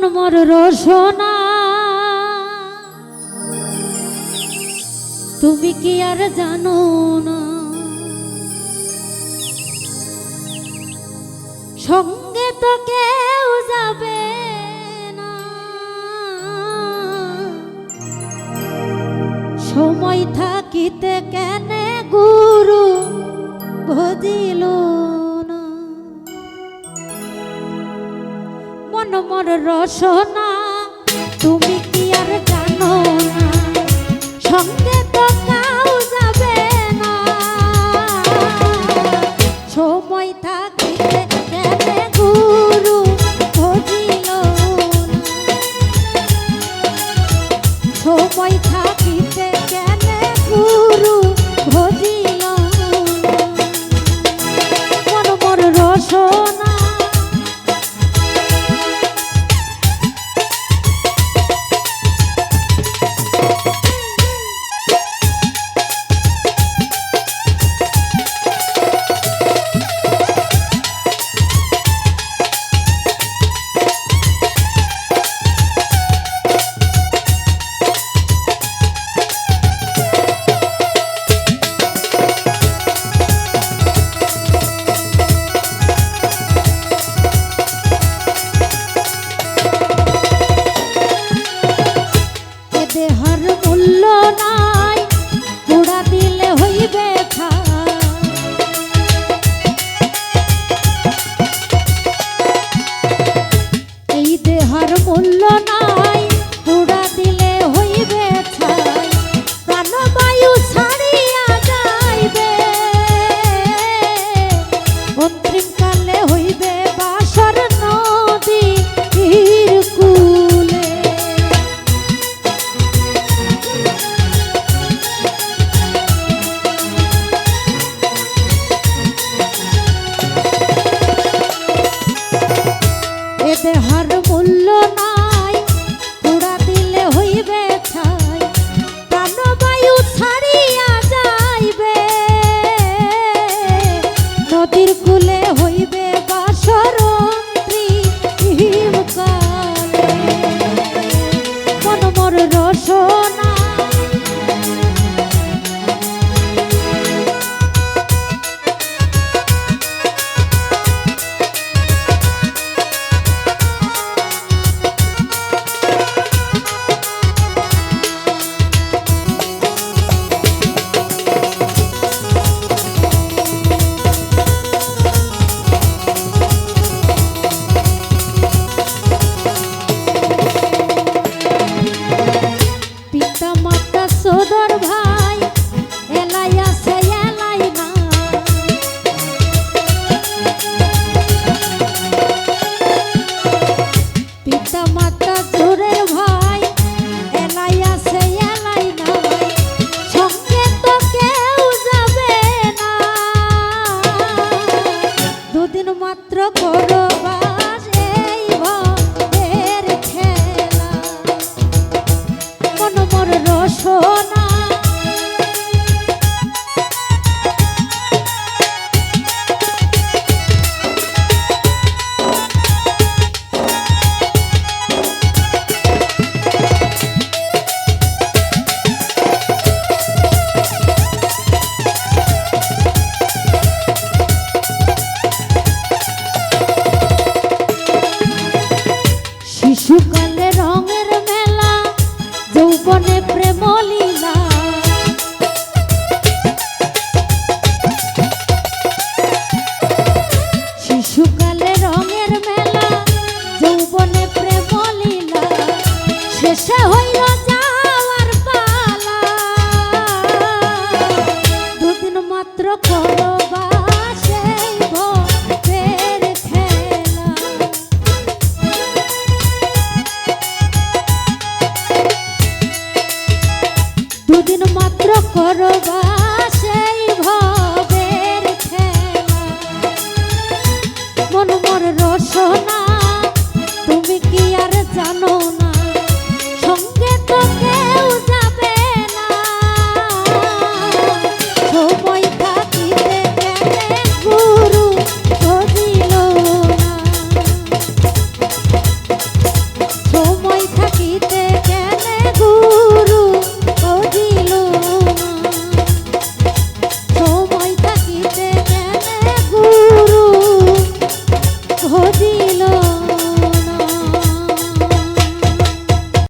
মন মর রসনা তুমি কি আর জানো না? সঙ্গে তো কেউ যাবে না। সময় থাকিতে কেনে মন মর রসনা? তুমি কি আর জানো না? সঙ্গে তো কাউ যাবে না। সময় থাকিতে কেনে গুরু ভজিল? সময় থাকিতে কেনে গুরু ভজিল? মন মর রসনা? কালে হইবে বাসর মাত্র সে হইল